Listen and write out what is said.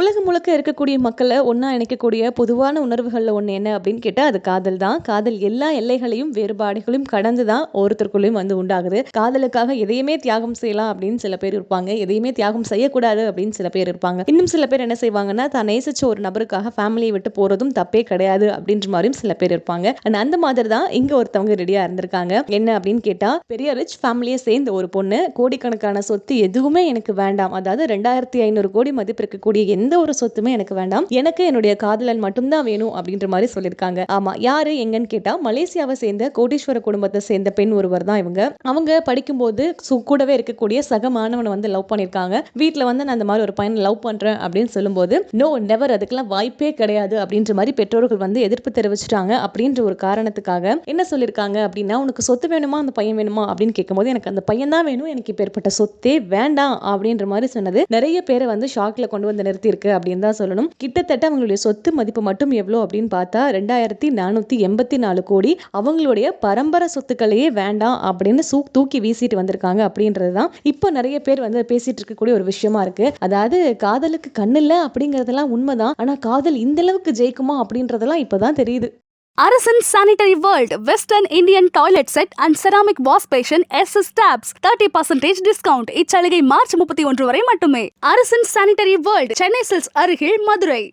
உலகம் முழுக்க இருக்கக்கூடிய மக்களை ஒன்றா இணைக்கக்கூடிய பொதுவான உணர்வுகளில் ஒன்று என்ன அப்படின்னு கேட்டால் அது காதல் தான். காதல் எல்லா எல்லைகளையும் வேறுபாடுகளையும் கடந்து தான் ஒருத்தருக்குள்ளேயும் வந்து உண்டாகுது. காதலுக்காக எதையுமே தியாகம் செய்யலாம் அப்படின்னு சில பேர் இருப்பாங்க. எதையுமே தியாகம் செய்யக்கூடாது அப்படின்னு சில பேர் இருப்பாங்க. இன்னும் சில பேர் என்ன செய்வாங்கன்னா தான் நேசிச்ச ஒரு நபருக்காக ஃபேமிலியை விட்டு போகிறதும் தப்பே கிடையாது அப்படின்ற மாதிரியும் சில பேர் இருப்பாங்க. அண்ட் அந்த மாதிரி தான் இங்கே ஒருத்தவங்க ரெடியாக இருந்திருக்காங்க. என்ன அப்படின்னு கேட்டால் பெரிய ரிச் ஃபேமிலியை சேர்ந்த ஒரு பொண்ணு கோடிக்கணக்கான சொத்து எதுவுமே எனக்கு வேண்டாம். அதாவது ரெண்டாயிரத்தி ஐநூறு கோடி மதிப்பு இருக்கக்கூடிய எந்த ஒரு சொத்துமே எனக்கு வேண்டாம். எனக்கு என்னுடைய காதலன் மட்டும்தான் வேணும் அப்படின்ற மாதிரி சொல்லியிருக்காங்க. ஆமா யாரு எங்கன்னு கேட்டா மலேசியாவை சேர்ந்த கோடீஸ்வர குடும்பத்தை சேர்ந்த பெண் ஒருவர் தான் இவங்க. அவங்க படிக்கும்போது சு- கூடவே இருக்கக்கூடிய சக மாணவனை வந்து லவ் பண்ணியிருக்காங்க. வீட்டில் வந்து நான் அந்த மாதிரி ஒரு பையனை லவ் பண்றேன் அப்படின்னு சொல்லும்போது நோ நெவர் அதுக்கெல்லாம் வாய்ப்பே கிடையாது அப்படின்ற மாதிரி பெற்றோர்கள் வந்து எதிர்ப்பு தெரிவிச்சிட்டாங்க. அப்படின்ற ஒரு காரணத்துக்காக என்ன சொல்லியிருக்காங்க அப்படின்னா உனக்கு சொத்து வேணுமா? அந்த பையன் வேணுமா? அப்படின்னு கேட்கும்போது எனக்கு அந்த பையன் தான் வேணும். எனக்கு இப்போ ஏற்பட்ட சொத்தே வேண்டாம் அப்படின்ற மாதிரி சொன்னது. நிறைய பேரை வந்து ஷாக்ல கொண்டு வந்து இருக்கு அப்படின்னு தான் சொல்லணும். கிட்டத்தட்ட அவங்களுடைய சொத்து மதிப்பு மட்டும் எவ்வளோ அப்படின்னு பார்த்தா ரெண்டாயிரத்தி நானூற்றி எண்பத்தி நாலு கோடி அவங்களுடைய பரம்பரை சொத்துக்களையே வேண்டாம் அப்படின்னு சூ தூக்கி வீசிட்டு வந்திருக்காங்க அப்படின்றது தான் இப்போ நிறைய பேர் வந்து பேசிட்டு இருக்கக்கூடிய ஒரு விஷயமா இருக்கு. அதாவது காதலுக்கு கண்ணு இல்லை அப்படிங்கிறதெல்லாம் உண்மைதான். ஆனால் காதல் இந்த அளவுக்கு ஜெயிக்குமா அப்படின்றதெல்லாம் இப்போதான் தெரியுது. Arasan sanitary world western Indian toilet set and ceramic wash basin S S taps thirty percentage discount இச்சலுகை மார்ச் முப்பத்தி ஒன்று வரை மட்டுமே. அரசன் சானிட்டரி வேர்ல்ட் சென்னை சில்ஸ் அருகில் மதுரை.